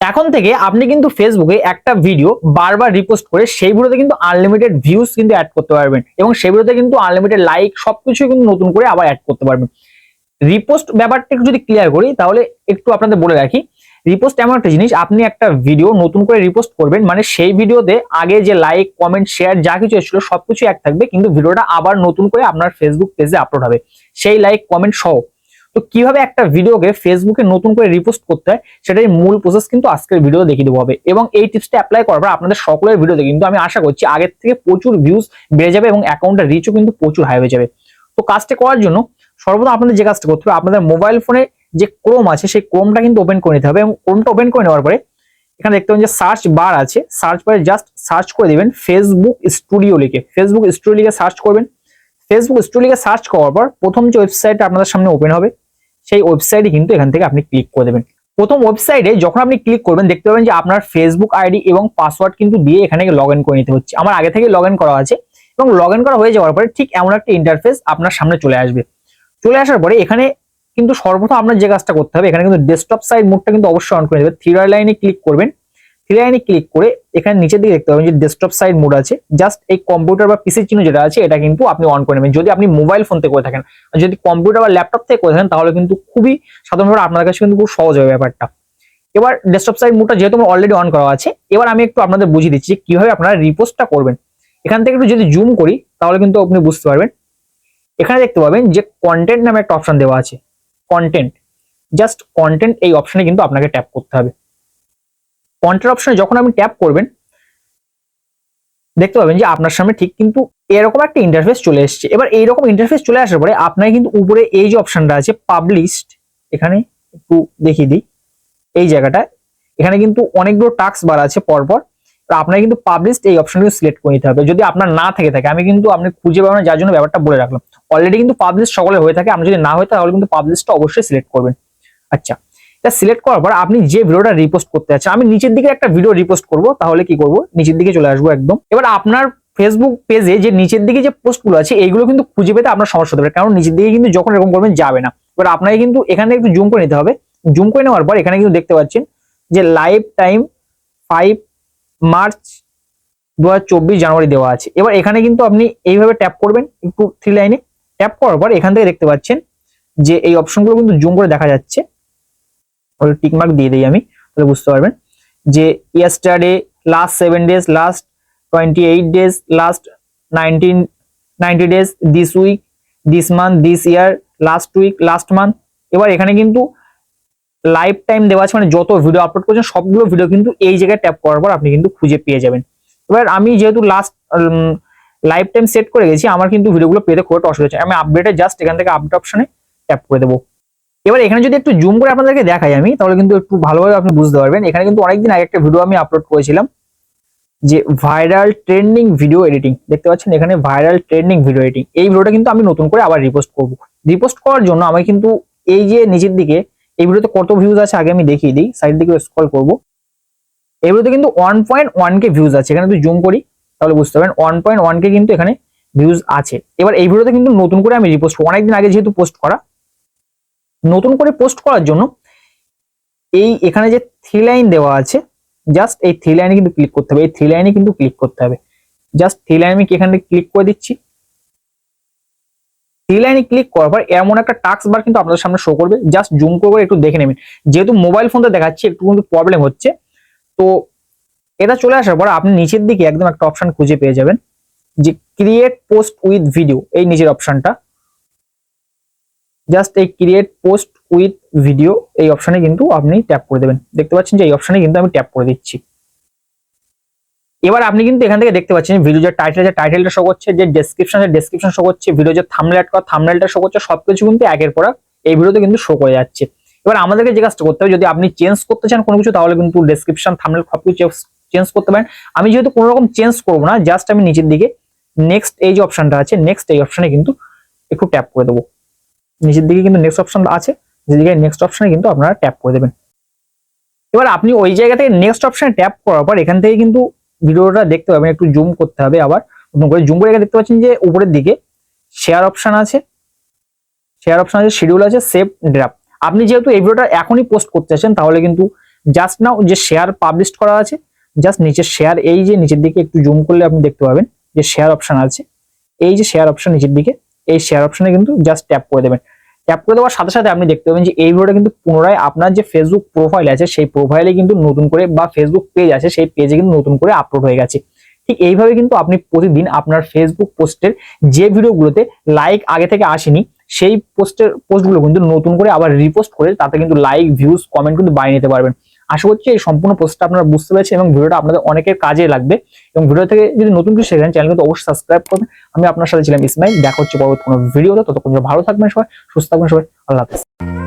এখন থেকে আপনি কিন্তু ফেসবুকে একটা ভিডিও বারবার রিপোস্ট করে সেই ভিডিওতে কিন্তু আনলিমিটেড ভিউজ কিন্তু অ্যাড করতে পারবেন এবং সেই ভিডিওতে কিন্তু আনলিমিটেড লাইক সবকিছু কিন্তু নতুন করে আবার অ্যাড করতে পারবেন। রিপোস্ট ব্যাপারটা একটু যদি ক্লিয়ার করি, তাহলে একটু আপনাদের বলে রাখি। রিপোস্ট এমন একটা জিনিস, আপনি একটা ভিডিও নতুন করে রিপোস্ট করবেন মানে সেই ভিডিওতে আগে যে লাইক কমেন্ট শেয়ার যা কিছু এসেছিল সবকিছু এক থাকবে, কিন্তু ভিডিওটা আবার নতুন করে আপনার ফেসবুক পেজে আপলোড হবে। সেই লাইক কমেন্ট সহ। কীভাবে একটা ভিডিওকে ফেসবুকে নতুন করে রিপোস্ট করতে হয়, সেটাই মূল প্রসেস কিন্তু আজকের ভিডিও দেখিয়ে দেবো হবে। এবং এই টিপসটা অ্যাপ্লাই করার পর আপনাদের সকলের ভিডিওতে কিন্তু আমি আশা করছি আগের থেকে প্রচুর ভিউজ বেড়ে যাবে এবং অ্যাকাউন্টের রিচও কিন্তু প্রচুর হাই হয়ে যাবে। তো কাজটা করার জন্য সর্বদা আপনাদের যে কাজটা করতে হবে, আপনাদের মোবাইল ফোনে যে ক্রোম আছে, সেই ক্রোমটা কিন্তু ওপেন করে নিতে হবে এবং ক্রোমটা ওপেন করে নেওয়ার পরে এখানে দেখতে পাবেন যে সার্চ বার আছে। সার্চ বারে জাস্ট সার্চ করে দিবেন ফেসবুক স্টুডিও লিখে। ফেসবুক স্টুডিও লিখে সার্চ করবেন। ফেসবুক স্টুডিও লিখে সার্চ করার পর প্রথম যে ওয়েবসাইটটা আপনাদের সামনে ওপেন হবে সেই ওয়েবসাইটে কিন্তু এখান থেকে আপনি ক্লিক করে দেবেন। প্রথম ওয়েবসাইটে যখন আপনি ক্লিক করবেন, দেখতে পাবেন যে আপনার ফেসবুক আইডি এবং পাসওয়ার্ড কিন্তু দিয়ে এখানে লগ ইন করে নিতে হচ্ছে। আমার আগে থেকে লগ করা আছে এবং লগ করা হয়ে যাওয়ার পরে ঠিক এমন একটা ইন্টারফেস আপনার সামনে চলে আসবে। চলে আসার পরে এখানে কিন্তু সর্বপ্রথম আপনার যে কাজটা করতে হবে, এখানে কিন্তু ডেস্কটপ সাইড মোডটা কিন্তু অবশ্যই অন করে দেবে থ্রি লাইনে ক্লিক করবেন। থ্রি লাইনে ক্লিক করে এখানে নিচের দিকে দেখতে পাবেন যে ডেস্কটপ সাইড মোড আছে। জাস্ট এই কম্পিউটার বা পিসির চিহ্ন যেটা আছে, এটা কিন্তু আপনি অন করে নেবেন। যদি আপনি মোবাইল ফোন থেকে করে থাকেন, আর যদি কম্পিউটার বা ল্যাপটপ থেকে করে থাকেন, তাহলে কিন্তু খুবই সাধারণভাবে আপনার কাছে কিন্তু খুব সহজ হবে ব্যাপারটা। এবার ডেস্কটপ সাইড মোডটা যেহেতু আমার অলরেডি অন করা আছে, এবার আমি একটু আপনাদের বুঝিয়ে দিচ্ছি কীভাবে আপনারা রিপোস্টটা করবেন। এখান থেকে একটু যদি জুম করি, তাহলে কিন্তু আপনি বুঝতে পারবেন। এখানে দেখতে পাবেন যে কন্টেন্ট নামে একটা অপশন দেওয়া আছে। কন্টেন্ট জাস্ট কন্টেন্ট এই অপশনে কিন্তু আপনাকে ট্যাপ করতে হবে। কন্টেন্ট অপশনে যখন আপনি ট্যাপ করবেন, দেখতে পাবেন যে আপনার সামনে ঠিক কিন্তু এরকম একটা ইন্টারফেস চলে এসেছে। এবার এইরকম ইন্টারফেস চলে আসার পরে আপনার কিন্তু উপরে এই যে অপশনটা আছে পাবলিশড এখানে একটু দেখিয়ে দিই। এই জায়গাটা, এখানে কিন্তু অনেকগুলো টাস্ক বার আছে পরপর। তো আপনার কিন্তু পাবলিশড এই অপশনটা সিলেক্ট করে নিতে হবে। যদি আপনার না থেকে থাকে, আমি কিন্তু আপনি খুঁজে পাবেন যার জন্য ব্যাপারটা বলে রাখলাম। অলরেডি কিন্তু পাবলিশ সকলে হয়ে থাকে, আপনি যদি না হয়ে তাহলে কিন্তু পাবলিশটা অবশ্যই সিলেক্ট করবেন। আচ্ছা এটা সিলেক্ট করার পর আপনি যে ভিডিওটা রিপোস্ট করতে যাচ্ছেন, আমি নিচের দিকে একটা ভিডিও রিপোস্ট করব, তাহলে কি করব? নিচের দিকে চলে আসব একদম। এবার আপনার ফেসবুক পেজে যে নিচের দিকে যে পোস্টগুলো আছে, এইগুলো কিন্তু খুঁজে পেতে আপনার সমস্যা হতে পারে, কারণ নিচের দিকে কিন্তু যখন এরকম করবেন যাবে না। এবার আপনাকে কিন্তু এখানে একটু জুম করে নিতে হবে। জুম করে নেওয়ার পর এখানে কিন্তু দেখতে পাচ্ছেন যে লাইভ টাইম ফাইভ মার্চ দু হাজার চব্বিশ জানুয়ারি দেওয়া আছে। এবার এখানে কিন্তু আপনি এইভাবে ট্যাপ করবেন একটু থ্রি লাইনে ট্যাপ করার পর এখান থেকে দেখতে পাচ্ছেন যে এই অপশনগুলো কিন্তু জুম করে দেখা যাচ্ছে। ওই টিকমার্ক দিয়ে দিই আমি, তাহলে বুঝতে পারবেন। যে yesterday last seven days last twenty eight days last nineteen ninety days this week this month this year last week last month এবার এখানে কিন্তু লাইফ টাইম দেওয়া আছে মানে যত ভিডিও আপলোড করছেন, সবগুলো ভিডিও কিন্তু এই জায়গায় ট্যাপ করার পর আপনি কিন্তু খুঁজে পেয়ে যাবেন। এবার আমি যেহেতু লাস্ট লাইফ টাইম সেট করে গেছি, আমার কিন্তু ভিডিওগুলো পেতে খুব একটা অসুবিধা হচ্ছে আমি আপডেটে জাস্ট এখান থেকে আপডেট অপশনে ট্যাপ করে দেবো। এবার এখানে যদি একটু জুম করে আপনাদেরকে দেখাই আমি, তাহলে কিন্তু একটু ভালোভাবে আপনি বুঝতে পারবেন। এখানে কিন্তু অনেকদিন আগে একটা ভিডিও আমি আপলোড করেছিলাম, যে ভাইরাল ট্রেন্ডিং ভিডিও এডিটিং দেখতে পাচ্ছেন এখানে ভাইরাল ট্রেন্ডিং ভিডিও এডিটিং এই ভিডিওটা কিন্তু আমি নতুন করে আবার রিপোস্ট করব। রিপোস্ট করার জন্য আমি কিন্তু এই যে নিচের দিকে, এই ভিডিওতে কত ভিউজ আছে আগে আমি দেখিয়ে দিই সাইড দিকে স্ক্রল করব। এই ভিডিওতে কিন্তু one point one K views আছে। এখানে যদি জুম করি, তাহলে বুঝতে পারবেন ওয়ান পয়েন্ট ওয়ান কে কিন্তু এখানে ভিউজ আছে। এবার এই ভিডিওতে কিন্তু নতুন করে আমি রিপোস্ট অনেকদিন আগে যেহেতু পোস্ট করা নতুন করে পোস্ট করার জন্য এই এখানে যে থ্রি লাইন দেওয়া আছে জাস্ট এই থ্রি লাইনে কিন্তু ক্লিক করতে হবে। এই থ্রি লাইনে কিন্তু ক্লিক করতে হবে। জাস্ট থ্রি লাইন আমি এখানে ক্লিক করে দিচ্ছি? থ্রি লাইনে ক্লিক করার পর এমন একটা টাস্ক বার কিন্তু আপনাদের সামনে শো করবে। জাস্ট জুম করে একটু দেখে নেবেন। যেহেতু মোবাইল ফোনটা দেখাচ্ছি, একটু কিন্তু প্রবলেম হচ্ছে। তো এটা চলে আসার পর আপনি নিচের দিকে একদম একটা অপশন খুঁজে পেয়ে যাবেন। যে ক্রিয়েট পোস্ট উইথ ভিডিও এই নিচের অপশনটা জাস্ট এই ক্রিয়েট পোস্ট উইথ ভিডিও এই অপশনে কিন্তু আপনি ট্যাপ করে দেবেন। দেখতে পাচ্ছেন যে এই অপশনে কিন্তু আমি ট্যাপ করে দিচ্ছি। এবার আপনি কিন্তু এখান থেকে দেখতে পাচ্ছেন ভিডিও যে টাইটেল যে টাইটেলটা শো করছে, যে ডেসক্রিপশন যে ডেসক্রিপশন শো করছে ভিডিও যে থামনেল অ্যাড করা থামনেলটা শো করছে, সবকিছু কিন্তু একের পর এই ভিডিওতে কিন্তু শো করে যাচ্ছে। এবার আমাদেরকে যে কাজটা করতে হবে, যদি আপনি চেঞ্জ করতে চান কোনো কিছু, তাহলে কিন্তু ডেসক্রিপশন থামনেল সবকিছু চেঞ্জ করতে পারেন। আমি যেহেতু কোনো রকম চেঞ্জ করব না জাস্ট আমি নিচের দিকে নেক্সট এই যে অপশনটা আছে নেক্সট এই অপশনে কিন্তু একটু ট্যাপ করে দেবো। নিচের দিকে কিন্তু নেক্সট অপশন আছে যেদিকে নেক্সট অপশনে কিন্তু আপনারা ট্যাপ করে দেবেন। এবার আপনি ওই জায়গা থেকে নেক্সট অপশনে ট্যাপ করার পর এখান থেকে কিন্তু ভিডিওটা দেখতে পাবেন, একটু জুম করতে হবে আবার। নতুন করে জুম করে দেখতে পাচ্ছেন যে উপরের দিকে শেয়ার অপশন আছে শেয়ার অপশন আছে শিডিউল আছে সেভ ড্রাফট আপনি যেহেতু এই ভিডিওটা এখনই পোস্ট করতে চাচ্ছেন, তাহলে কিন্তু জাস্ট নাও যে শেয়ার পাবলিশ করা আছে জাস্ট নিচের শেয়ার এই যে নিচের দিকে একটু জুম করলে আপনি দেখতে পাবেন যে শেয়ার অপশন আছে। এই যে শেয়ার অপশন নিচের দিকে। এই শেয়ার অপশনে কিন্তু জাস্ট ট্যাপ করে দেবেন। ট্যাপ করে দেওয়ার সাথে সাথে আপনি দেখতে পাবেন যে এই ভিডিওটা কিন্তু পুনরায় আপনার যে ফেসবুক প্রোফাইল আছে, সেই প্রোফাইলে কিন্তু নতুন করে বা ফেসবুক পেজ আছে, সেই পেজে কিন্তু নতুন করে আপলোড হয়ে গেছে। ঠিক এইভাবে কিন্তু আপনি প্রতিদিন আপনার ফেসবুক পোস্টের যে ভিডিওগুলোতে লাইক আগে থেকে আসেনি, সেই পোস্টের পোস্টগুলো কিন্তু নতুন করে আবার রিপোস্ট করে তাতে কিন্তু লাইক ভিউজ কমেন্ট কিন্তু বাড়িয়ে নিতে পারবেন। আশা করছি এই সম্পূর্ণ পোস্টটা আপনারা বুঝতে পেরেছেন এবং ভিডিওটা আপনাদের অনেকের কাজে লাগবে। এবং ভিডিও থেকে যদি নতুন কিছু শেখেন চ্যানেল কিন্তু অবশ্যই সাবস্ক্রাইব করবেন। আমি আপনার সাথে ছিলাম ইসমাইল। দেখা হচ্ছে পরবর্তী কোনো ভিডিওতে ততক্ষণ ভালো থাকবেন সবাই, সুস্থ থাকবেন সবাই। আল্লাহ হাফেজ।